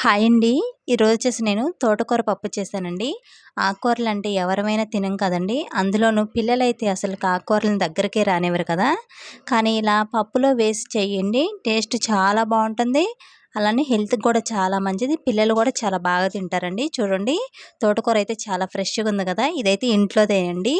Hi అండి. ఈరోజు వచ్చేసి నేను తోటకూర పప్పు చేశానండి. ఆకుకూరలు అంటే ఎవరమైనా తినం కదండి. అందులోనూ పిల్లలైతే అసలు ఆకుకూరలను దగ్గరికే రానివ్వరు కదా. కానీ ఇలా పప్పులో వేసి చేయండి. టేస్ట్ చాలా బాగుంటుంది. అలానే హెల్త్కి కూడా చాలా మంచిది. పిల్లలు కూడా చాలా బాగా తింటారండి. చూడండి. తోటకూర అయితే చాలా ఫ్రెష్గా ఉంది కదా. ఇదైతే ఇంట్లోదేనండి.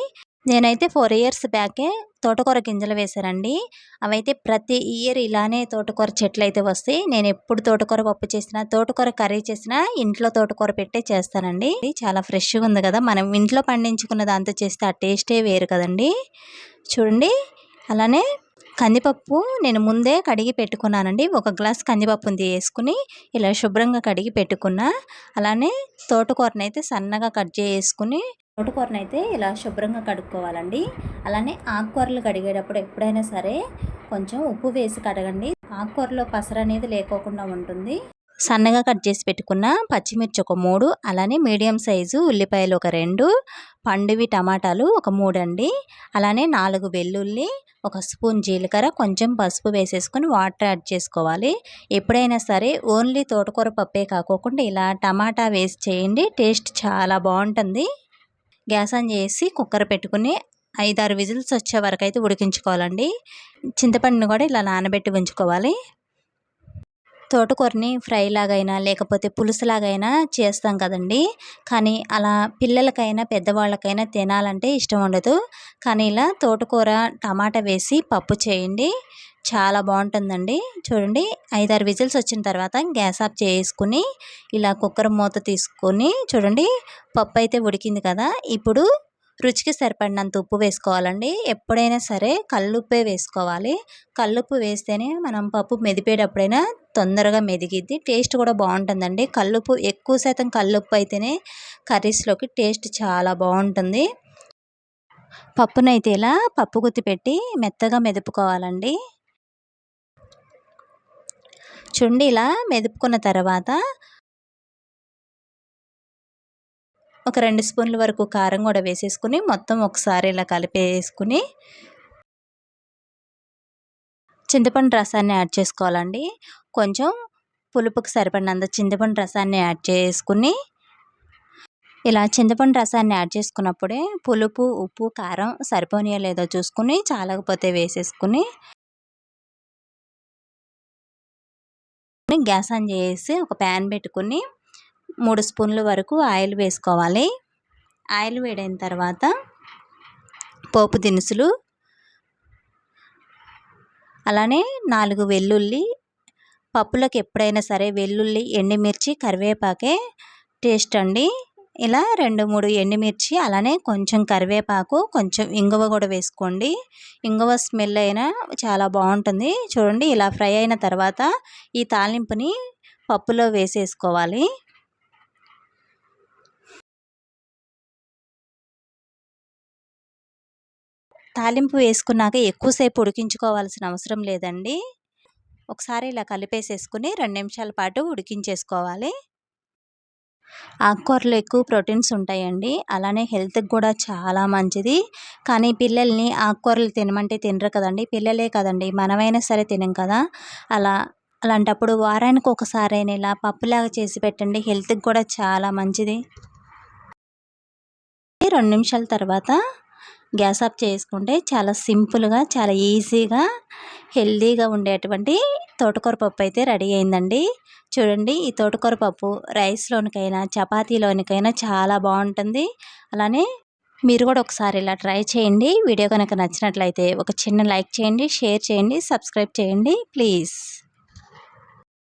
నేనైతే ఫోర్ ఇయర్స్ బ్యాకే తోటకూర గింజలు వేశారండి అవైతే ప్రతి ఇయర్ ఇలానే తోటకూర చెట్లు అయితే వస్తాయి. నేను ఎప్పుడు తోటకూర పప్పు చేసినా తోటకూర కర్రీ చేసినా ఇంట్లో తోటకూర పెట్టే చేస్తానండి. చాలా ఫ్రెష్గా ఉంది కదా! మనం ఇంట్లో పండించుకున్న దాంతో చేస్తే ఆ టేస్టే వేరు కదండి. చూడండి. అలానే కందిపప్పు నేను ముందే కడిగి పెట్టుకున్నానండి. ఒక గ్లాస్ కందిపప్పుని వేసుకుని ఇలా శుభ్రంగా కడిగి పెట్టుకున్నా. అలానే తోటకూరనైతే సన్నగా కట్ చేసుకుని తోటకూరనైతే అయితే ఇలా శుభ్రంగా కడుక్కోవాలండి. అలానే ఆకుకూరలు కడిగేటప్పుడు ఎప్పుడైనా సరే కొంచెం ఉప్పు వేసి కడగండి. ఆకుకూరలో పసర అనేది లేకోకుండా ఉంటుంది. సన్నగా కట్ చేసి పెట్టుకున్న పచ్చిమిర్చి ఒక మూడు అలానే మీడియం సైజు ఉల్లిపాయలు ఒక రెండు పండువి టమాటాలు ఒక మూడు అండి అలానే నాలుగు వెల్లుల్లి ఒక స్పూన్ జీలకర్ర కొంచెం పసుపు వేసేసుకొని వాటర్ యాడ్ చేసుకోవాలి. ఎప్పుడైనా సరే ఓన్లీ తోటకూర పప్పే కాకోకుండా ఇలా టమాటా వేసి చేయండి టేస్ట్ చాలా బాగుంటుంది. గ్యాస్ ఆన్ చేసి కుక్కర్ పెట్టుకుని ఐదారు విజిల్స్ వచ్చే వరకు అయితే ఉడికించుకోవాలండి. చింతపండుని కూడా ఇలా నానబెట్టి ఉంచుకోవాలి. తోటకూరని ఫ్రై లాగైనా లేకపోతే పులుసులాగైనా చేస్తాం కదండి. కానీ అలా పిల్లలకైనా పెద్దవాళ్ళకైనా తినాలంటే ఇష్టం ఉండదు. కానీ ఇలా తోటకూర టమాటా వేసి పప్పు చేయండి. చాలా బాగుంటుందండి. చూడండి ఐదారు విజిల్స్ వచ్చిన తర్వాత గ్యాస్ ఆఫ్ చేసుకుని ఇలా కుక్కర్ మూత తీసుకొని చూడండి పప్పు అయితే ఉడికింది కదా. ఇప్పుడు రుచికి సరిపడినంత ఉప్పు వేసుకోవాలండి. ఎప్పుడైనా సరే కల్లుప్పే వేసుకోవాలి. కల్లుప్పు వేస్తేనే మనం పప్పు మెదిపేటప్పుడైనా తొందరగా మెదిగిద్ది. టేస్ట్ కూడా బాగుంటుందండి. కల్లుప్పు ఎక్కువ శాతం కల్లుప్పు అయితేనే కర్రీస్లోకి టేస్ట్ చాలా బాగుంటుంది. పప్పునైతే ఇలా పప్పు గుత్తి పెట్టి మెత్తగా మెదుపుకోవాలండి. చుండి ఇలా మెదుపుకున్న తర్వాత ఒక రెండు స్పూన్ల వరకు కారం కూడా వేసేసుకుని మొత్తం ఒకసారి ఇలా కలిపేసుకుని చింతపండు రసాన్ని యాడ్ చేసుకోవాలండి. కొంచెం పులుపుకి సరిపడినంత చింతపండు రసాన్ని యాడ్ చేసుకుని ఇలా చింతపండు రసాన్ని యాడ్ చేసుకున్నప్పుడే పులుపు ఉప్పు కారం సరిపోనియో లేదో చూసుకుని చాలకపోతే వేసేసుకుని గ్యాస్ ఆన్ చేసి ఒక ప్యాన్ పెట్టుకుని మూడు స్పూన్ల వరకు ఆయిల్ వేసుకోవాలి. ఆయిల్ వేడైన తర్వాత పోపు దినుసులు అలానే నాలుగు వెల్లుల్లి పప్పులకు ఎప్పుడైనా సరే వెల్లుల్లి ఎండుమిర్చి కరివేపాకే టేస్ట్ అండి. ఇలా రెండు మూడు ఎండుమిర్చి అలానే కొంచెం కరివేపాకు కొంచెం ఇంగువ కూడా వేసుకోండి. ఇంగువ స్మెల్ అయినా చాలా బాగుంటుంది. చూడండి ఇలా ఫ్రై అయిన తర్వాత ఈ తాలింపుని పప్పులో వేసేసుకోవాలి. తాలింపు వేసుకున్నాక ఎక్కువసేపు ఉడికించుకోవాల్సిన అవసరం లేదండి. ఒకసారి ఇలా కలిపేసేసుకుని రెండు నిమిషాల పాటు ఉడికించేసుకోవాలి. ఆకుకూరలో ఎక్కువ ప్రోటీన్స్ ఉంటాయండి. అలానే హెల్త్కి కూడా చాలా మంచిది. కానీ పిల్లల్ని ఆకుకూరలు తినమంటే తినరు కదండి. పిల్లలే కదండి. మనమైనా సరే తినం కదా. అలా అలాంటప్పుడు వారానికి ఒకసారైనా ఇలా పప్పులాగా చేసి పెట్టండి. హెల్త్కి కూడా చాలా మంచిది. రెండు నిమిషాల తర్వాత గ్యాస్ ఆఫ్ చేసుకుంటే చాలా సింపుల్గా చాలా ఈజీగా హెల్దీగా ఉండేటువంటి తోటకూర పప్పు అయితే రెడీ అయిందండి. చూడండి ఈ తోటకూర పప్పు రైస్లోనికైనా చపాతీలోనికైనా చాలా బాగుంటుంది. అలానే మీరు కూడా ఒకసారి ఇలా ట్రై చేయండి. వీడియో కనుక నచ్చినట్లయితే ఒక చిన్న లైక్ చేయండి షేర్ చేయండి సబ్స్క్రైబ్ చేయండి ప్లీజ్.